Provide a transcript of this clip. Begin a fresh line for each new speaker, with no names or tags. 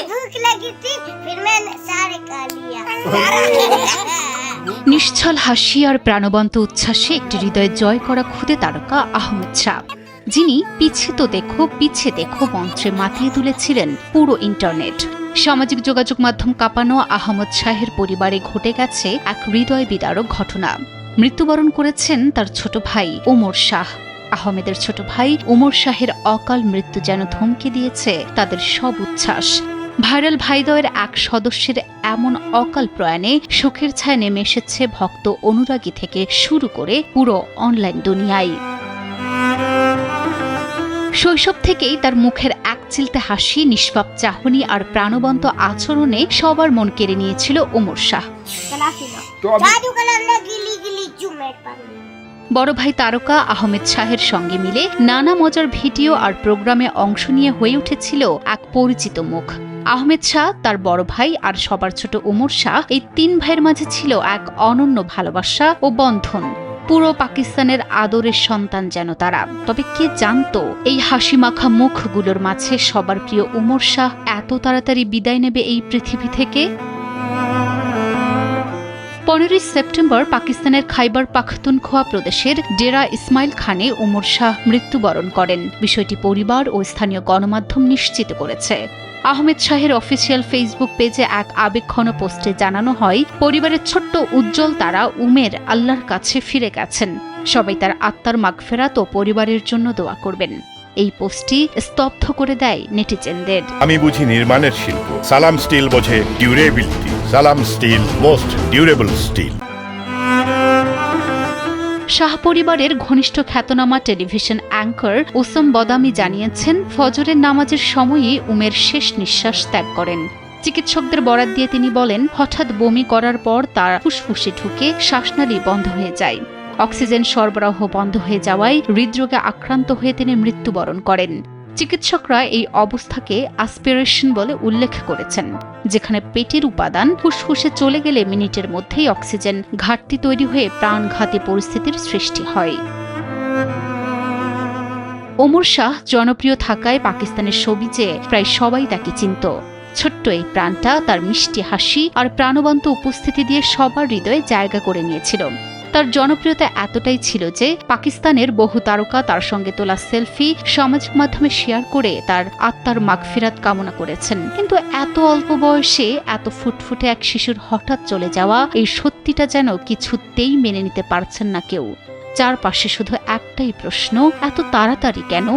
भूख लगी थी फिर मैंने सारे खा लिया
নিশ্চল হাসি আর প্রাণবন্ত উচ্ছ্বাসে একটি হৃদয় জয় করা খুদে তারকা আহমেদ শাহ যিনি পিছে তো দেখো পিছে দেখো মন্ত্রে মাতিয়ে তুলেছিলেন পুরো ইন্টারনেট সামাজিক যোগাযোগ মাধ্যম কাঁপানো আহমদ শাহের পরিবারে ঘটে গেছে এক হৃদয় বিদারক ঘটনা মৃত্যুবরণ করেছেন তার ছোট ভাই ওমর শাহ আহমেদের ছোট ভাই ওমর শাহের অকাল মৃত্যু যেন ধমকে দিয়েছে তাদের সব উচ্ছ্বাস ভাইরাল ভাইদয়ের এক সদস্যের এমন অকাল প্রয়াণে সুখের ছায় নেমে এসেছে ভক্ত অনুরাগী থেকে শুরু করে পুরো অনলাইন দুনিয়ায়। শৈশব থেকেই তার মুখের এক চিলতে হাসি নিষ্পাপ চাহনি আর প্রাণবন্ত আচরণে সবার মন কেড়ে নিয়েছিল ওমর শাহ। বড় ভাই তারকা আহমেদ শাহের সঙ্গে মিলে নানা মজার ভিডিও আর প্রোগ্রামে অংশ নিয়ে হয়ে উঠেছিল এক পরিচিত মুখ। আহমেদ শাহ, তার বড় ভাই আর সবার ছোট ওমর শাহ, এই তিন ভাইয়ের মাঝে ছিল এক অনন্য ভালোবাসা ও বন্ধন। পুরো পাকিস্তানের আদরের সন্তান যেন তারা। তবে কে জানতো, এই হাসিমাখা মুখগুলোর মাঝে সবার প্রিয় উমর শাহ এত তাড়াতাড়ি বিদায় নেবে এই পৃথিবী থেকে? পনেরোই সেপ্টেম্বর পাকিস্তানের খাইবার পাখতুনখোয়া প্রদেশের ডেরা ইসমাইল খানে উমর শাহ মৃত্যুবরণ করেন। বিষয়টি পরিবার ও স্থানীয় গণমাধ্যম নিশ্চিত করেছে। আহমেদ শাহের অফিসিয়াল ফেসবুক পেজে এক আবেক্ষণ পোস্টে জানানো হয়, পরিবারের ছোট্ট উজ্জ্বল তারা উমের আল্লাহর কাছে ফিরে গেছেন। সবাই তার আত্মার মাগফেরাত ও পরিবারের জন্য দোয়া করবেন। এই পোস্টটি স্তব্ধ করে দেয় নেটিজেনদের।
আমি বুঝি নির্মাণের শিল্প। সালাম স্টিল বোঝে durability. Salam steel, most durable steel.
Shah পরিবারের ঘনিষ্ঠ খ্যাতনামা টেলিভিশন অ্যাঙ্কর ওসম বদামি জানিয়েছেন, ফজরের নামাজের সময়ই উমের শেষ নিঃশ্বাস ত্যাগ করেন। চিকিৎসকদের বরাত দিয়ে তিনি বলেন, হঠাৎ বমি করার পর তার ফুসফুসে ঢুকে শ্বাসনালী বন্ধ হয়ে যায়। অক্সিজেন সরবরাহ বন্ধ হয়ে যাওয়ায় হৃদরোগে আক্রান্ত হয়ে তিনি মৃত্যুবরণ করেন। চিকিৎসকরা এই অবস্থাকে আসপিরেশন বলে উল্লেখ করেছেন, যেখানে পেটের উপাদান ফুসফুসে চলে গেলে মিনিটের মধ্যেই অক্সিজেন ঘাটতি তৈরি হয়ে প্রাণঘাতী পরিস্থিতির সৃষ্টি হয়। ওমর শাহ জনপ্রিয় থাকায় পাকিস্তানের ছবিজে প্রায় সবাই তাকে চিনত। ছোট্ট এই প্রাণটা তার মিষ্টি হাসি আর প্রাণবন্ত উপস্থিতি দিয়ে সবার হৃদয়ে জায়গা করে নিয়েছিল। তার জনপ্রিয়তা এতটাই ছিল যে পাকিস্তানের বহু তারকা তার সঙ্গে তোলা সেলফি সামাজিক মাধ্যমে শেয়ার করে তার আত্মার মাগফিরাত কামনা করেছেন। কিন্তু এত অল্প বয়সে এত ফুটফুটে এক শিশুর হঠাৎ চলে যাওয়া এই সত্যিটা যেন কিছুতেই মেনে নিতে পারছেন না কেউ। চারপাশে শুধু একটাই প্রশ্ন, এত তাড়াতাড়ি কেন?